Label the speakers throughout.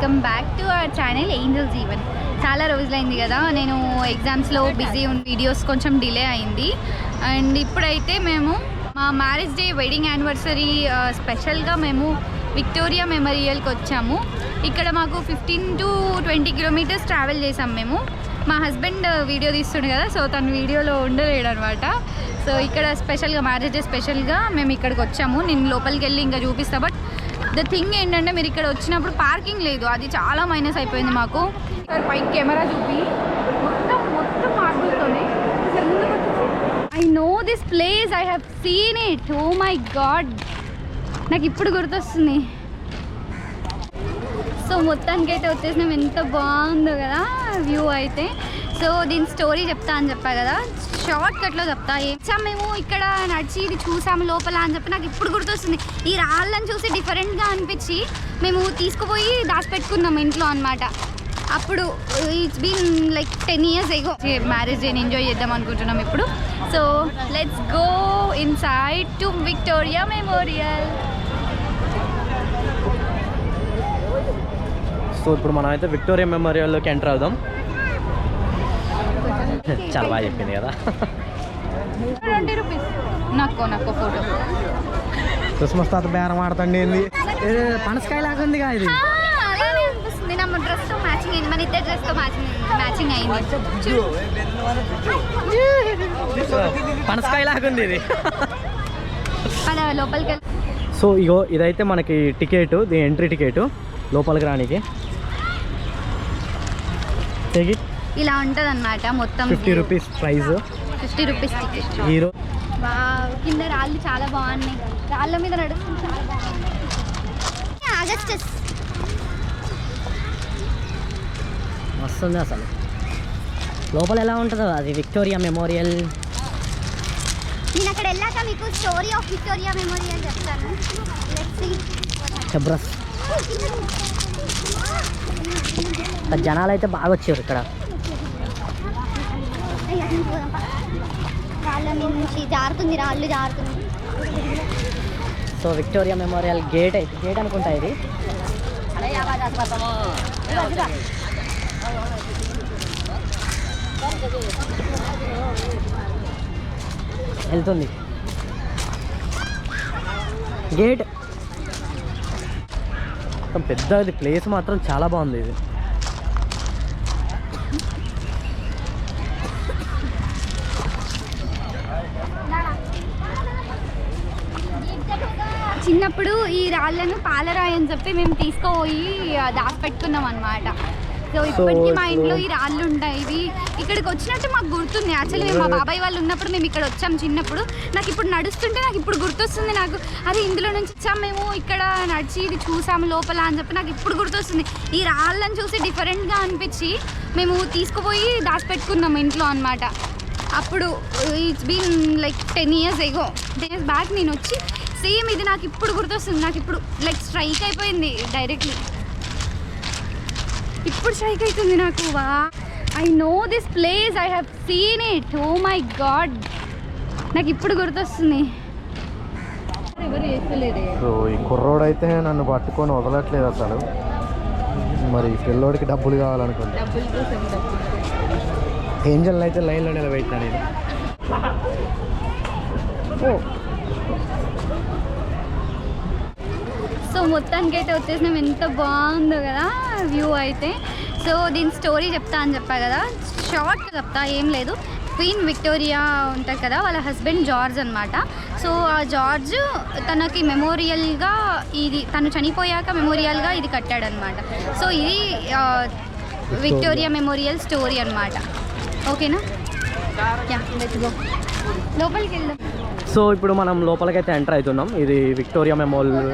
Speaker 1: Welcome back to our channel Angel Jeevan. చాలా రోజులైంది కదా నేను ఎగ్జామ్స్లో బిజీ ఉన్న వీడియోస్ కొంచెం డిలే అయింది. అండ్ ఇప్పుడైతే మేము మా మ్యారేజ్ డే వెడ్డింగ్ యానివర్సరీ స్పెషల్గా మేము విక్టోరియా మెమోరియల్కి వచ్చాము. ఇక్కడ మాకు fifteen to twenty kilometres travel చేసాం మేము. మా హస్బెండ్ వీడియో తీస్తుండే కదా సో తను వీడియోలో ఉండలేడు అనమాట సో ఇక్కడ స్పెషల్గా మ్యారేజ్ డే స్పెషల్గా మేము ఇక్కడికి వచ్చాము. నేను లోపలికి వెళ్ళి ఇంకా చూపిస్తా బట్ ద థింగ్ ఏంటంటే మీరు ఇక్కడ వచ్చినప్పుడు పార్కింగ్ లేదు. అది చాలా మైనస్ అయిపోయింది మాకు. సార్ పైకి కెమెరా చూపి. మొత్తం మొత్తం మార్పులతోనే I know this place I have seen it oh my God నాకు ఇప్పుడు గుర్తొస్తుంది. సో మొత్తానికి అయితే వచ్చేసినాం. ఎంత బాగుందో కదా వ్యూ అయితే. సో దీని స్టోరీ చెప్తా అని చెప్పా కదా. షార్ట్ కట్లో చెప్తా. ఏం మేము ఇక్కడ నడిచి ఇది చూసాము లోపల అని చెప్పి నాకు ఇప్పుడు గుర్తొస్తుంది. ఈ రాళ్ళని చూసి డిఫరెంట్గా అనిపించి మేము తీసుకుపోయి దాచిపెట్టుకున్నాం ఇంట్లో అన్నమాట. అప్పుడు it's been like ten years ago marriage డేని ఎంజాయ్ చేద్దాం అనుకుంటున్నాం ఇప్పుడు. So let's go inside to Victoria Memorial
Speaker 2: so ఇప్పుడు మనం అయితే విక్టోరియా మెమోరియల్లోకి ఎంటర్ అవుదాం. చాలా బాగా చెప్పింది కదా.
Speaker 1: ట్వంటీ రూపీస్ నాకు నాకు ఫోటో
Speaker 3: క్రిస్మస్ తాత బేరం ఆడుతండి ఏంది? పనసకాయ లాగా ఉంది ఇది.
Speaker 1: అలానే అనిపిస్తుంది. నా డ్రెస్తో మ్యాచింగ్ అయింది. మన ఇద్దరు డ్రెస్తో మ్యాచింగ్ మ్యాచింగ్ అయింది. చూడు.
Speaker 2: పనసకాయ లాగా ఉంది ఇది.
Speaker 1: లోపలికి
Speaker 2: సో ఇగో ఇదైతే మనకి టికెట్ దీని ఎంట్రీ టికెట్ లోపలికి రానికి.
Speaker 1: ఇలా ఉంటుంది అనమాట మొత్తం
Speaker 2: fifty rupees price
Speaker 1: fifty rupees ticket
Speaker 2: hero
Speaker 1: కింద రాళ్ళు చాలా బాగున్నాయి. రాళ్ళ మీద నడుస్తుంది చాలా బాగుంది ఆగస్టస్.
Speaker 4: వస్తుంది అసలు. లోపల ఎలా ఉంటుందో అది విక్టోరియా మెమోరియల్.
Speaker 1: నేను అక్కడ వెళ్ళాక మీకు స్టోరీ ఆఫ్ విక్టోరియా మెమోరియల్ చెప్తాను.
Speaker 4: జనాలు అయితే బాగా వచ్చారు ఇక్కడ.
Speaker 1: రాళ్ళ మీద నుంచి జారుతుంది రాళ్ళు జారుతుంది
Speaker 4: సో విక్టోరియా మెమోరియల్ గేట్ అయితే గేట్ అనుకుంటా ఇది. వెళ్తుంది. గేట్.
Speaker 2: పెద్ద ఇది ప్లేస్ మాత్రం చాలా బాగుంది ఇది.
Speaker 1: చిన్నప్పుడు ఈ రాళ్ళను పాలరాయి అని చెప్పి మేము తీసుకుపోయి దాచిపెట్టుకున్నాం అనమాట సో ఇప్పటికీ మా ఇంట్లో ఈ రాళ్ళు ఉంటాయి ఇవి ఇక్కడికి వచ్చినట్టు మాకు గుర్తుంది. యాక్చువల్లీ మేము మా బాబాయ్ వాళ్ళు ఉన్నప్పుడు మేము ఇక్కడ వచ్చాం చిన్నప్పుడు. నాకు ఇప్పుడు నడుస్తుంటే నాకు ఇప్పుడు గుర్తొస్తుంది నాకు. అరే ఇందులో నుంచి వచ్చాం మేము ఇక్కడ నడిచి ఇది చూసాము లోపల అని చెప్పి నాకు ఇప్పుడు గుర్తొస్తుంది. ఈ రాళ్ళని చూసి డిఫరెంట్గా అనిపించి మేము తీసుకుపోయి దాచిపెట్టుకున్నాం ఇంట్లో అన్నమాట. అప్పుడు it's been like ten years ago ten years back నేను వచ్చి సేమ్ ఇది నాకు ఇప్పుడు గుర్తొస్తుంది. నాకు ఇప్పుడు లైక్ స్ట్రైక్ అయిపోయింది డైరెక్ట్లీ ఇప్పుడు స్ట్రైక్ అవుతుంది నాకు. Wow. I know this place I have seen it oh my God నాకు ఇప్పుడు గుర్తొస్తుంది.
Speaker 3: సో ఈ కుర్రోడు అయితే నన్ను పట్టుకొని వదలట్లేదు అసలు. మరి పిల్లోడికి డబ్బులు కావాలనుకుంటా. ఏంజల్ అయితే లైన్లో నిలబెట్టినా నేను.
Speaker 1: సో మొత్తానికి అయితే వచ్చేసినాం. ఎంత బాగుందో కదా వ్యూ అయితే. సో దీని స్టోరీ చెప్తా అని చెప్పా కదా. షార్ట్ చెప్తా ఏం లేదు. క్వీన్ విక్టోరియా ఉంటుంది కదా వాళ్ళ హస్బెండ్ జార్జ్ అనమాట సో ఆ జార్జ్ తనకి మెమోరియల్గా ఇది తను చనిపోయాక మెమోరియల్గా ఇది కట్టాడనమాట సో ఇది విక్టోరియా మెమోరియల్ స్టోరీ అనమాట ఓకేనా? లోపలికి వెళ్దాం.
Speaker 2: సో ఇప్పుడు మనం లోపలికైతే ఎంటర్ అవుతున్నాం. ఇది విక్టోరియా మెమోరియల్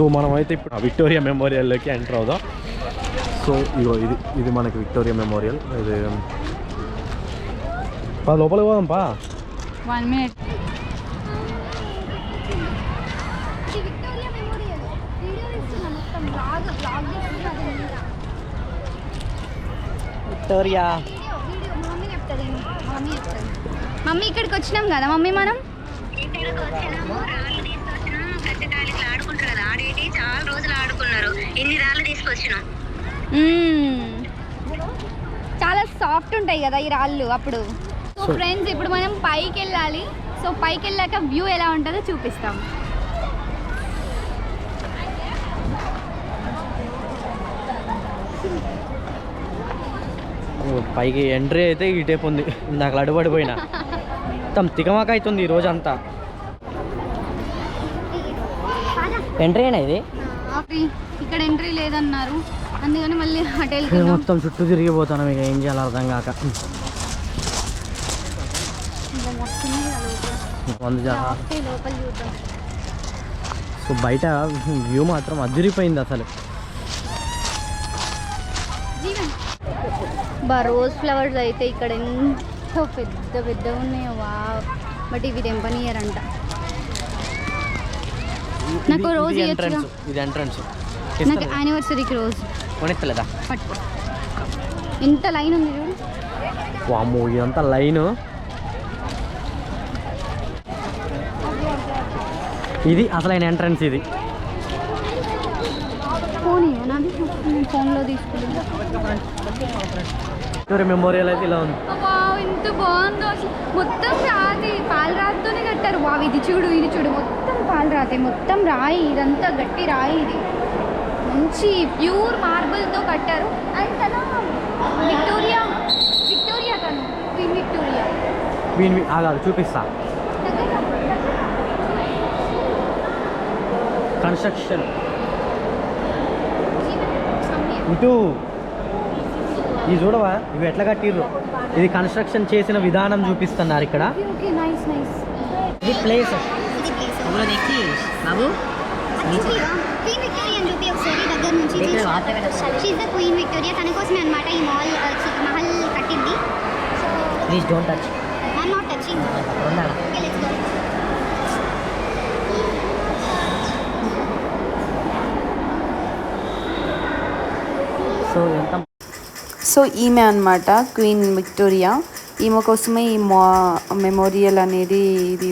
Speaker 2: సో మనం అయితే ఇప్పుడు విక్టోరియా మెమోరియల్లోకి ఎంటర్ అవుదాం. సో ఇగో ఇది ఇది మనకి విక్టోరియా మెమోరియల్. ఇది పా లోపలికి పోదాం పా
Speaker 1: వన్ మినిట్ విక్టోరియా. మమ్మీ ఇక్కడికి వచ్చినాం కదా మమ్మీ మనం?
Speaker 5: ఇట్లా ఆడుకుంటారు కదా. ఆడేటి చాలా రోజులు ఆడుకున్నారు. ఎన్ని రాళ్ళు తీసుకొచ్చినాం.
Speaker 1: చాలా సాఫ్ట్ ఉంటాయి కదా ఈ రాళ్ళు అప్పుడు. సో ఫ్రెండ్స్ ఇప్పుడు మనం పైకి వెళ్ళాలి. సో పైకి వెళ్ళాక వ్యూ ఎలా ఉంటుందో చూపిస్తాం.
Speaker 4: పైకి ఎంట్రీ అయితే ఈ టైప్ ఉంది. నాకు అడుబడిపోయినా మొత్తం తికమాక అవుతుంది ఈ రోజు అంతా ఎంట్రీ అయినా ఇది?
Speaker 1: ఇక్కడ ఎంట్రీ లేదన్నారు. అందుకని మళ్ళీ వెళ్తున్నాం
Speaker 4: మొత్తం చుట్టూ తిరిగిపోతాను ఇక ఏం చేయాలో అర్థం కాక. సో బయట వ్యూ మాత్రం అదిరిపోయింది అసలు.
Speaker 1: బా రోజ్ ఫ్లవర్స్ అయితే ఇక్కడ ఎంతో పెద్ద పెద్దగా ఉన్నాయో వా బట్ ఇవి తెంపనీయరంట. నాకు రోజు.
Speaker 4: ఎంట్రన్స్ ఇది ఎంట్రన్స్
Speaker 1: నాకు యానివర్సరీకి రోజు.
Speaker 4: కొనెత్తలేదా?
Speaker 1: పట్టుకో ఎంత లైన్ ఉంది చూడు.
Speaker 4: వామ్మో ఇదంతా లైన్? ఇది అసలైన ఎంట్రన్స్ ఇది.
Speaker 1: ఫోన్లో
Speaker 4: విక్టోరియా మెమోరియల్ అయితే ఇలా ఉంది.
Speaker 1: ఎంత బాగుందో మొత్తం రాతి పాలరాతితోనే కట్టారు. వావ్ ఇది చూడు ఇది చూడు. మొత్తం పాలరాతి మొత్తం రాయి ఇదంతా గట్టి రాయి ఇది. మంచి ప్యూర్ మార్బుల్తో కట్టారు. అండ్ తన విక్టోరియా విక్టోరియా తను క్వీన్ విక్టోరియా.
Speaker 4: వీని ఆగాదు చూపిస్తా. కన్స్ట్రక్షన్. ఇటు. ఇది చూడవా? ఇవి ఎట్లా కట్టిర్రు? ఇది కన్స్ట్రక్షన్ చేసిన విధానం చూపిస్తున్నారు ఇక్కడ. ఇది ప్లేస్ బాబు.
Speaker 5: క్వీన్ విక్టోరియా తన కోసమే అనమాట ఈ మాల్ మహల్ కట్టింది.
Speaker 4: Please don't touch
Speaker 5: I'm not touching
Speaker 4: so ఎంత
Speaker 6: సో ఈమె అనమాట క్వీన్ విక్టోరియా. ఈమె కోసమే ఈ మా మెమోరియల్ అనేది ఇది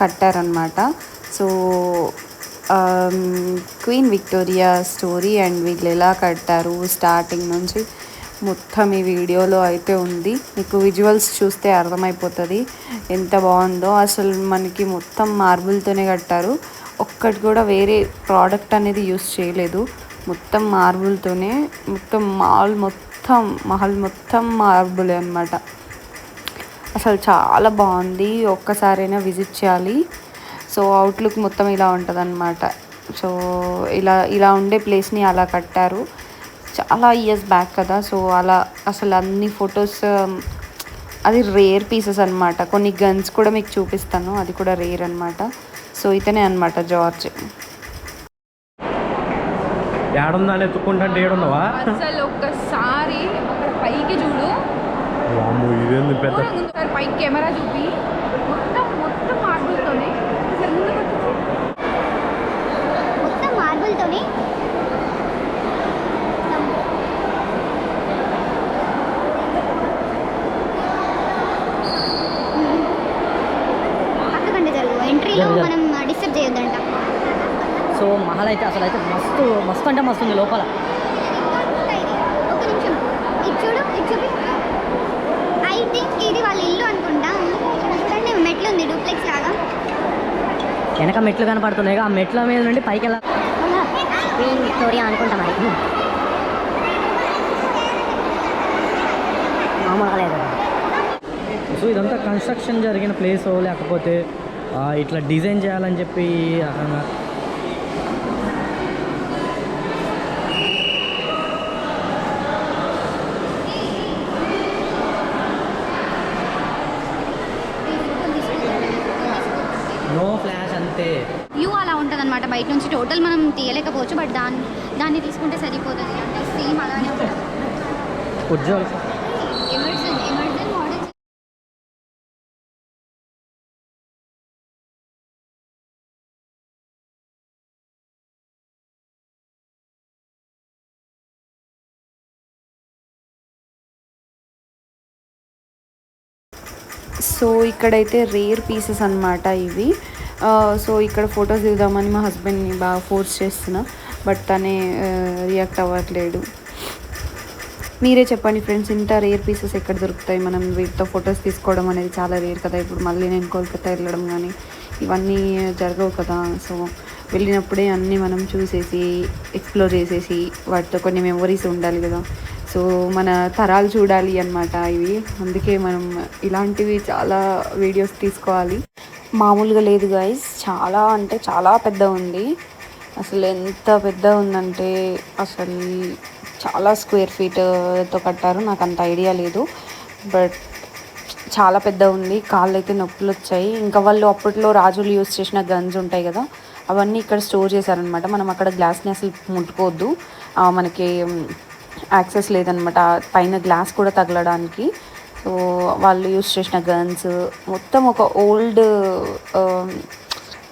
Speaker 6: కట్టారనమాట so queen Victoria story and వీళ్ళు ఎలా కట్టారు స్టార్టింగ్ నుంచి మొత్తం ఈ వీడియోలో అయితే ఉంది. మీకు విజువల్స్ చూస్తే అర్థమైపోతుంది ఎంత బాగుందో. అసలు మనకి మొత్తం మార్బుల్తోనే కట్టారు. ఒక్కటి కూడా వేరే ప్రోడక్ట్ అనేది యూస్ చేయలేదు. మొత్తం మార్బుల్తోనే మొత్తం మాల్ మొత్తం మొత్తం మహల్ మొత్తం మార్బులే అనమాట అసలు చాలా బాగుంది. ఒక్కసారైనా విజిట్ చేయాలి. సో అవుట్లుక్ మొత్తం ఇలా ఉంటుంది అనమాట సో ఇలా ఇలా ఉండే ప్లేస్ని అలా కట్టారు. చాలా ఇయర్స్ బ్యాక్ కదా. సో అలా అసలు అన్ని ఫొటోస్ అది రేర్ పీసెస్ అనమాట కొన్ని గన్స్ కూడా మీకు చూపిస్తాను. అది కూడా రేర్ అనమాట సో ఇతనే అనమాట జార్జ్.
Speaker 2: ఏడుందా అని ఎత్తుకుంటే ఏడున్నావా?
Speaker 1: అసలు ఒక్కసారి అక్కడ పైకి చూడు.
Speaker 2: ఇదేంది పెద్ద
Speaker 1: పైకి కెమెరా చూపి మొత్తం మొత్తం మార్బుల్తోనే అసలు ముందుకు వచ్చేసి
Speaker 5: మొత్తం మార్బుల్తోనే పక్కకంటే జరుగు ఎంట్రీలో
Speaker 4: జరుగు, జరుగు.
Speaker 5: మనం డిస్టర్బ్ చేయొద్దంట
Speaker 4: సో మహల్ అయితే అసలు అయితే మస్తు మస్తు అంటే మస్తు ఉంది లోపల. వెనక మెట్లు కనపడుతున్నాయి ఆ మెట్ల మీద నుండి పైకి వెళ్ళాలి.
Speaker 5: విక్టోరియా అనుకుంటా మరి.
Speaker 4: మామూలుగా లేదు. సో ఇదంతా కన్స్ట్రక్షన్ జరిగిన ప్లేస్ లేకపోతే ఇట్లా డిజైన్ చేయాలని చెప్పి రకంగా నో ఫ్లాష్ అంతే.
Speaker 1: వ్యూ అలా ఉంటుంది అనమాట బయట నుంచి టోటల్ మనం తీయలేకపోవచ్చు బట్ దాన్ని దాన్ని తీసుకుంటే సరిపోతుంది. అంటే సేమ్ అలానే ఉంటుంది.
Speaker 6: సో ఇక్కడైతే రేర్ పీసెస్ అన్నమాట ఇవి. సో ఇక్కడ ఫొటోస్ దిగుదామని మా హస్బెండ్ని బాగా ఫోర్స్ చేస్తున్నా బట్ తనే రియాక్ట్ అవ్వట్లేడు మీరే చెప్పండి ఫ్రెండ్స్ ఇంత రేర్ పీసెస్ ఎక్కడ దొరుకుతాయి? మనం వీటితో ఫొటోస్ తీసుకోవడం అనేది చాలా రేర్ కదా. ఇప్పుడు మళ్ళీ నేను కోల్కతా వెళ్ళడం కానీ ఇవన్నీ జరగవు కదా. సో వెళ్ళినప్పుడే అన్నీ మనం చూసేసి ఎక్స్ప్లోర్ చేసేసి వాటితో కొన్ని మెమొరీస్ ఉండాలి కదా. సో మన తరాలు చూడాలి అన్నమాట ఇవి. అందుకే మనం ఇలాంటివి చాలా వీడియోస్ తీసుకోవాలి. మామూలుగా లేదు గాయస్ చాలా అంటే చాలా పెద్ద ఉంది. అసలు ఎంత పెద్ద ఉందంటే అసలు చాలా స్క్వేర్ ఫీట్తో uh, కట్టారు. నాకు అంత ఐడియా లేదు. బట్ చాలా పెద్ద ఉంది. కాళ్ళు అయితే నొప్పులు వచ్చాయి. ఇంకా వాళ్ళు అప్పట్లో రాజులు యూస్ చేసిన గన్స్ ఉంటాయి కదా అవన్నీ ఇక్కడ స్టోర్ చేశారనమాట మనం అక్కడ గ్లాస్ని అసలు ముట్టుకోవద్దు. మనకి యాక్సెస్ లేదనమాట. పైన గ్లాస్ కూడా తగలడానికి. సో వాళ్ళు యూస్ చేసిన గన్స్. మొత్తం ఒక ఓల్డ్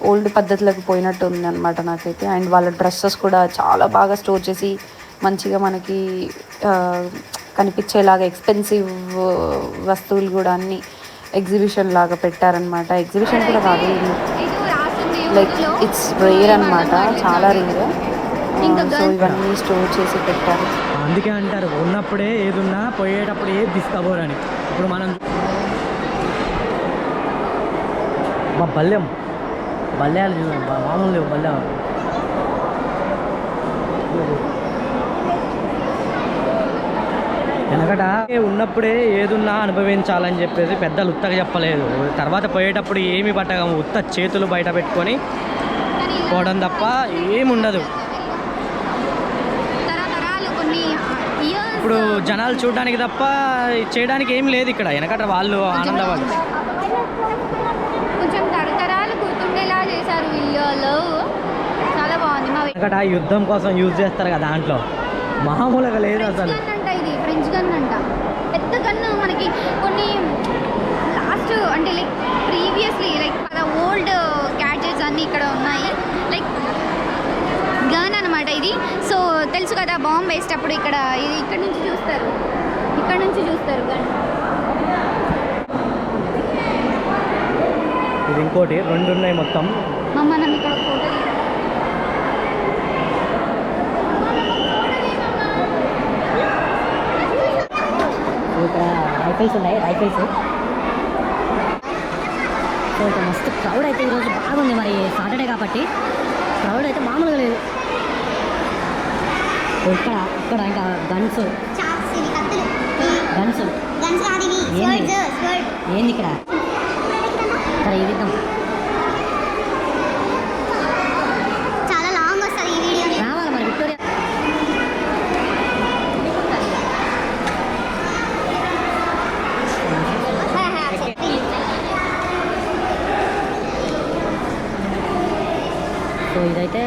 Speaker 6: ఓల్డ్ పద్ధతులకు పోయినట్టు ఉంది అనమాట నాకైతే. అండ్ వాళ్ళ డ్రెస్సెస్ కూడా చాలా బాగా స్టోర్ చేసి మంచిగా మనకి కనిపించేలాగా ఎక్స్పెన్సివ్ వస్తువులు కూడా అన్ని ఎగ్జిబిషన్ లాగా పెట్టారనమాట. ఎగ్జిబిషన్ కూడా కాదు లైక్. ఇట్స్ రేర్ అనమాట. చాలా. రేర్.
Speaker 1: ఇంకా
Speaker 6: సో ఇవన్నీ స్టోర్ చేసి పెట్టారు.
Speaker 4: అందుకే అంటారు ఉన్నప్పుడే ఏది ఉన్నా పోయేటప్పుడు ఏది తీసుకోబోరని ఇప్పుడు మనం మా బల్యం బల్యాలు చూడండి మామూలు లేవు బల్యం వెనకట ఉన్నప్పుడే ఏదున్నా అనుభవించాలని చెప్పేసి పెద్దలు ఉత్తగా చెప్పలేదు. తర్వాత పోయేటప్పుడు ఏమి పట్టగా ఉత్త చేతులు బయట పెట్టుకొని పోవడం తప్ప ఏముండదు ఉండదు
Speaker 1: తరతరాలు కొన్ని ఇయర్స్
Speaker 4: ఇప్పుడు జనాలు చూడడానికి తప్ప చేయడానికి ఏం లేదు ఇక్కడ. వెనకట వాళ్ళు ఆనందపడి
Speaker 1: కొంచెం తరతరాలు గుర్తుండేలా చేశారు వీళ్ళు చాలా బాగుంది మా
Speaker 4: వెనకట యుద్ధం కోసం యూజ్ చేస్తారు కదా దాంట్లో. మామూలుగా లేదు అసలు.
Speaker 1: అంట ఇది ఫ్రెంచ్ గన్ అంట. పెద్ద గన్ను మనకి కొన్ని లాస్ట్ అంటే like previously like old gadgets అన్నీ ఇక్కడ ఉన్నాయి. గన్ అనమాట ఇది. సో తెలుసు కదా బాంబ్ వేసేటప్పుడు ఇక్కడ ఇది ఇక్కడ నుంచి చూస్తారు. ఇక్కడ నుంచి చూస్తారు గన్.
Speaker 4: ఇది ఇంకోటి రెండు ఉన్నాయి మొత్తం.
Speaker 1: మనం ఇక్కడ ఫోటో
Speaker 7: ఇక్కడ రైఫిల్స్ ఉన్నాయి రైఫిల్స్. సో ఇక్కడ మస్తు క్రౌడ్ అయితే ఈరోజు బాగుంది మరి సాటర్డే కాబట్టి. క్రౌడ్ అయితే మామూలుగా లేదు. ఇక్కడ ఇక్కడ ఇంకా గన్స్ గన్స్
Speaker 5: గన్స్
Speaker 7: ఏంది? ఇక్కడ? సరే ఇది ఇద్దాం
Speaker 5: చాలా లాంగ్ వస్తుంది ఈ వీడియో
Speaker 7: రావాలి మరి విక్టోరియా సో ఇదైతే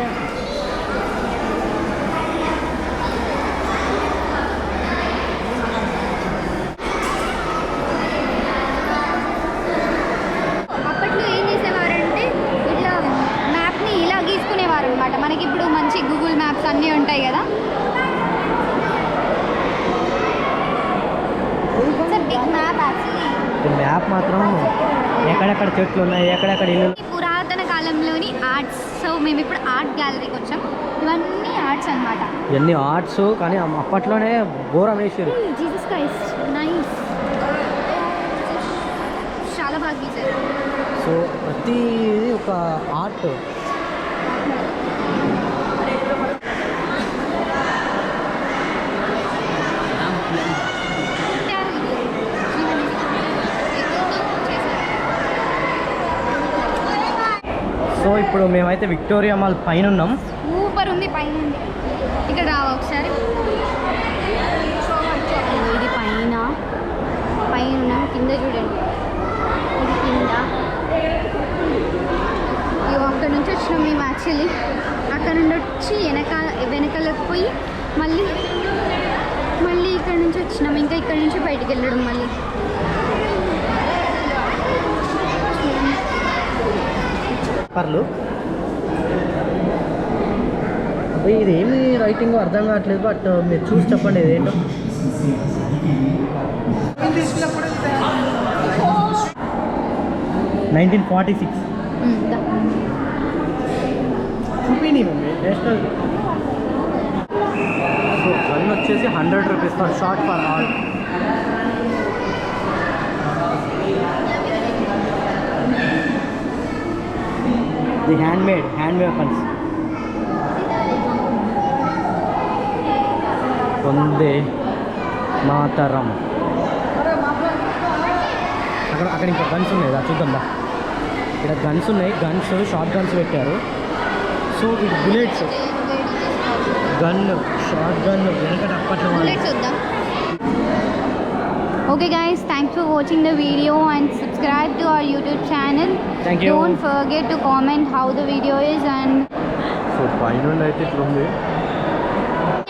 Speaker 1: అప్పట్లో ఏం చేసేవారంటే ఇట్లా మ్యాప్ని ఇలా గీసుకునేవారు అనమాట మనకి ఇప్పుడు మంచి గూగుల్ మ్యాప్స్ అన్నీ ఉంటాయి కదా. మ్యాప్
Speaker 4: మాత్రం ఎక్కడెక్కడ చెట్లు ఉన్నాయి ఎక్కడెక్కడ ఇల్లు
Speaker 1: పురాతన కాలంలోని ఆర్ట్స్ సో మేము ఇప్పుడు ఆర్ట్ గ్యాలరీకి వచ్చాం ఇవన్నీ ఆర్ట్స్ అన్నమాట.
Speaker 4: ఇవన్నీ ఆర్ట్స్ కానీ అప్పట్లోనే ఘోరం వేసారు
Speaker 1: జీసస్ క్రైస్ట్ నైస్ చాలా బాగా గీసారు.
Speaker 4: సో ప్రతి ఒక ఆర్ట్ సో ఇప్పుడు మేమైతే విక్టోరియా మాల్ పైన ఉన్నాం
Speaker 1: సూపర్ ఉంది పైన ఉంది ఇక్కడ రావా ఒకసారి. ఇది పైన. పైన ఉన్నాం కింద చూడండి. ఇది కింద. అక్కడ నుంచి వచ్చినాం మేము యాక్చువల్లీ అక్కడ నుండి వచ్చి వెనక వెనకాలకు పోయి మళ్ళీ మళ్ళీ ఇక్కడ నుంచి వచ్చినాం. ఇంకా ఇక్కడ నుంచి బయటికి వెళ్ళడం మళ్ళీ.
Speaker 4: పర్లు ఇది ఏమి రైటింగ్ అర్థం కావట్లేదు బట్ uh, మీరు చూసి చెప్పండి ఇదేంటో. నైన్టీన్ ఫార్టీ సిక్స్ చూపిని మమ్మీ నేషనల్ సో గన్ వచ్చేసి hundred rupees for short for all the handmade hand weapons Vande Mataram. అక్కడ అక్కడ ఇంకా గన్స్ ఉన్నాయి చూద్దాం ఇక్కడ గన్స్ ఉన్నాయి గన్స్ షార్ట్ గన్స్ పెట్టారు. సో ఇది బుల్లెట్స్ గన్ షార్ట్ గన్ వెనకట అప్పట్లో
Speaker 1: okay guys thanks for watching the video and subscribe to our YouTube channel
Speaker 4: Thank you.
Speaker 1: To comment how the video is and
Speaker 2: so పైనుండి అయితే ఇట్లా ఉంది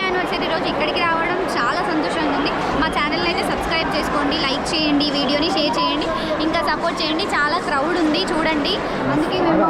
Speaker 1: anniversary రోజు ఇక్కడికి రావడం చాలా సంతోషంగా ఉంది. మా ఛానల్ని అయితే సబ్స్క్రైబ్ చేసుకోండి లైక్ చేయండి వీడియోని షేర్ చేయండి. ఇంకా సపోర్ట్ చేయండి. చాలా క్రౌడ్ ఉంది చూడండి. అందుకే మేము